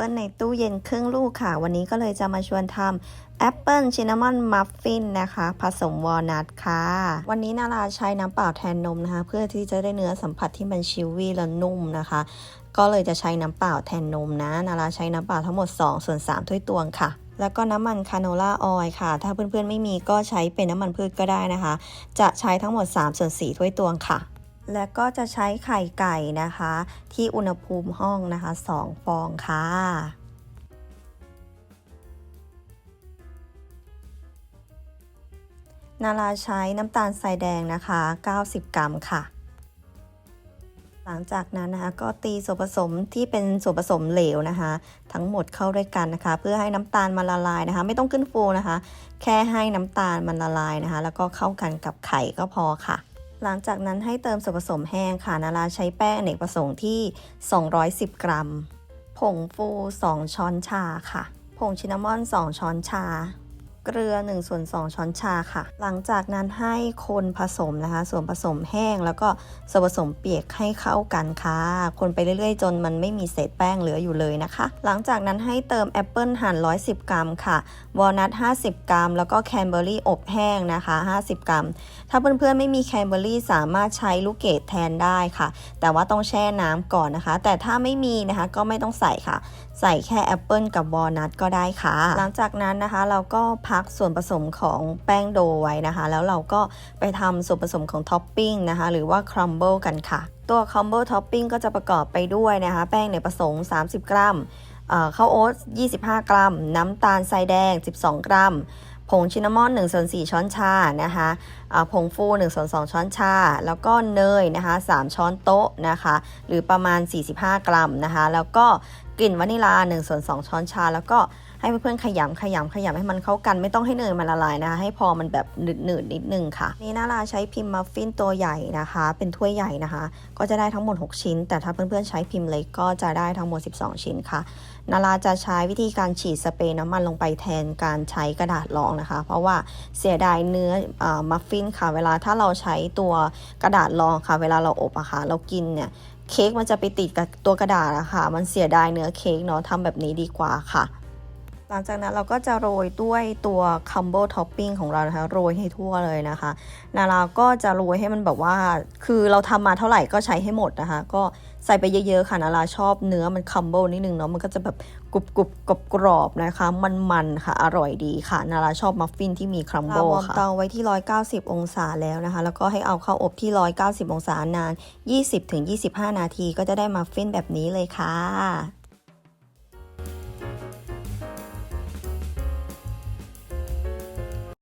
ปิลในตู้เย็นครึ่งลูกค่ะ วันนี้ก็เลยจะมาชวนทำแอปเปิลชินนามอนมัฟฟินนะคะ ผสมวอลนัทค่ะ วันนี้นาราใช้น้ำเปล่าแทนนมนะคะ เพื่อที่จะได้เนื้อสัมผัสที่มันชิววี่และนุ่มนะคะ ก็เลยจะใช้น้ำเปล่าแทนนมนะ นาราใช้น้ำเปล่าทั้งหมด 2 ส่วน 3 ถ้วยตวงค่ะแล้วก็น้ำมันคาโนล่าออยล์ค่ะ ถ้าเพื่อนๆไม่มีก็ใช้เป็นน้ำมันพืชก็ได้นะคะ จะใช้ทั้งหมด 3 ส่วน 4 ถ้วยตวงค่ะ และก็จะใช้ไข่ไก่นะคะ ที่อุณหภูมิห้องนะคะ2ฟองค่ะนาราใช้น้ำตาลทรายแดงนะคะ 90 กรัมค่ะ หลังจากนั้นนะคะก็ตีส่วนผสมที่เป็นส่วนผสมเหลวนะคะ ทั้งหมดเข้าด้วยกันนะคะ เพื่อให้น้ำตาลมันละลายนะคะ ไม่ต้องขึ้นฟูนะคะ แค่ให้น้ำตาลมันละลายนะคะ แล้วก็เข้ากันกับไข่ก็พอค่ะ หลังจากนั้นให้เติมส่วนผสมแห้งค่ะนาราใช้แป้งอเนกประสงค์ที่ 210 กรัม ผงฟู 2 ช้อนชาค่ะ ผงชินนามอน 2 ช้อนชา เกลือ1ส่วน2ช้อนชาค่ะ หลังจากนั้นให้คนผสมนะคะ ส่วนผสมแห้งแล้วก็ส่วนผสมเปียกให้เข้ากันค่ะ คนไปเรื่อยๆ จนมันไม่มีเศษแป้งเหลืออยู่เลยนะคะ หลังจากนั้นให้เติมแอปเปิลหั่น110 กรัมค่ะ วอลนัท50 กรัม แล้วก็แคนเบอร์รี่อบแห้งนะคะ 50 กรัม ถ้าเพื่อนๆไม่มีแคนเบอร์รี่สามารถใช้ลูกเกดแทนได้ค่ะ แต่ว่าต้องแช่น้ำก่อนนะคะ แต่ถ้าไม่มีนะคะก็ไม่ต้องใส่ค่ะ ใส่แค่แอปเปิลกับวอลนัทก็ได้ค่ะ หลังจากนั้นนะคะเราก็พักส่วนผสมของแป้งโดไว้นะคะ แล้วเราก็ไปทำส่วนผสมของท็อปปิ้งนะคะ หรือว่าครัมเบิลกันค่ะ ตัวครัมเบิลท็อปปิ้งก็จะประกอบไปด้วยนะคะ แป้งเนยประสม 30 กรัมข้าวโอ๊ต25 กรัม น้ำตาลทรายแดง 12 กรัม ผงชินนามอน1ส่วน4ช้อนชานะคะ ผงฟู1ส่วน2ช้อนชา แล้วก็เนยนะคะ3ช้อนโต๊ะนะคะ หรือประมาณ 45 กรัมนะคะ แล้วก็กลิ่นวานิลา1ส่วน2ช้อนชา แล้วก็ให้เพื่อนๆขยำขยำขยำให้มันเข้ากันไม่ต้องให้เนยมันละลายนะคะ ให้พอมันแบบหนืดๆนิดนึงค่ะ นี่นาราใช้พิมพ์มัฟฟินตัวใหญ่นะคะ เป็นถ้วยใหญ่นะคะ ก็จะได้ทั้งหมด 6 ชิ้น แต่ถ้าเพื่อนๆใช้พิมพ์เล็กก็จะได้ทั้งหมด 12 ชิ้นค่ะ นาราจะใช้วิธีการฉีดสเปรย์น้ำมันลงไปแทนการใช้กระดาษรองนะคะ เพราะว่าเสียดายเนื้ออมัฟฟินค่ะ เวลาถ้าเราใช้ตัวกระดาษรองค่ะ เวลาเราอบอะค่ะ เรากินเนี่ยเค้กมันจะไปติดกับตัวกระดาษอะค่ะ มันเสียดายเนื้อเค้กเนาะทำแบบนี้ดีกว่าค่ะ หลังจากนั้นเราก็จะโรยด้วยตัวคัมโบท็อปปิ้งของเรานะคะโรยให้ทั่วเลยนะคะนาราก็จะโรยให้มันแบบว่า คือเราทำมาเท่าไหร่ก็ใช้ให้หมดนะคะ ก็ใส่ไปเยอะๆค่ะนาราชอบเนื้อมันคัมโบนิดนึงเนาะมันก็จะแบบกรุบกรุบกรอบกรอบนะคะ มันๆค่ะอร่อยดีค่ะ นาราชอบมัฟฟินที่มีคัมโบค่ะเตาไว้ที่ 190 องศาแล้วนะคะ แล้วก็ให้เอาเข้าอบที่ 190 องศานาน 20-25 นาทีก็จะได้มัฟฟินแบบนี้เลยค่ะ